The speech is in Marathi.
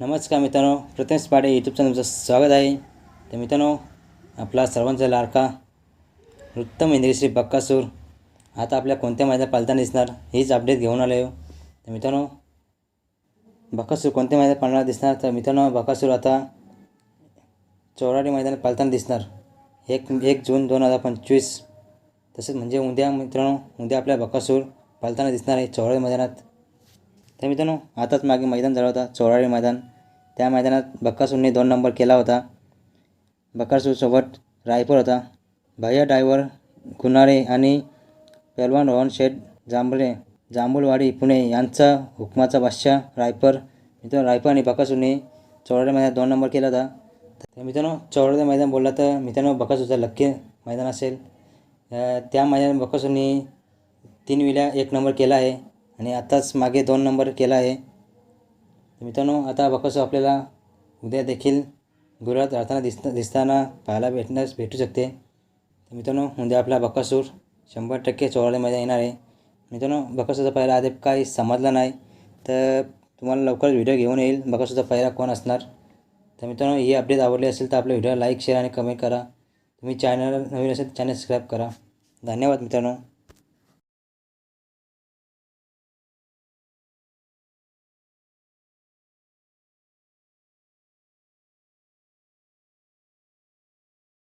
नमस्कार मित्रांनो प्रथमेश पाडे यूट्यूब चॅनलचं तुमचं स्वागत आहे. तर मित्रांनो आपला सर्वांचा लाडका उत्तम इंद्रश्री बक्कासूर आता आपल्या कोणत्या मैदानात पालताना दिसणार हीच अपडेट घेऊन आलो तर मित्रांनो बक्कासूर कोणत्या मैदानात पाळणार दिसणार? तर मित्रांनो बक्कासूर आता चौराडी मैदानात पालताना दिसणार. एक एक जून दोन हजार पंचवीस. तसेच म्हणजे उद्या मित्रांनो उद्या आपल्या बक्कासूर पालताना दिसणार आहे चौराडी मैदानात. तर मित्रांनो आताच मागे मैदान झालं होता चौराळी मैदान. त्या मैदानात बक्कासूरने दोन नंबर केला होता. बक्कासूरसोबत रायपूर होता. भैया ड्रायव्हर कुनारे आणि पहलवान रोहन शेठ जांभळे जांभूळवाडी पुणे यांचा हुकमाचा बादशाह रायपर. मित्रांनो रायपर आणि बकासूरने चौराळी मैदानात दोन नंबर केला होता. तर मित्रांनो चौराळी मैदान बोलला तर मित्रांनो बकासूरचा लक्की मैदान असेल. त्या मैदान बकासूरने तीन विल्या एक नंबर केला आहे. आणि आत्ताच मागे दोन नंबर केला आहे. मित्रांनो आता बकासूर आपल्याला उद्या देखील गुरुवार राहताना दिसता दिसताना पाहायला भेटण्यास भेटू शकते. तर मित्रांनो उद्या आपला बकासूर शंभर टक्के चोराळीमध्ये येणार आहे. मित्रांनो बकासूरचा पहिला आधी काही समजला नाही. तर तुम्हाला लवकर व्हिडिओ घेऊन येईल. बकासूरचा पहिला कोण असणार? तर मित्रांनो ही अपडेट आवडली असेल तर आपल्या व्हिडिओला लाईक शेअर आणि कमेंट करा. तुम्ही चॅनल नवीन असेल चॅनल सबस्क्राईब करा. धन्यवाद मित्रांनो.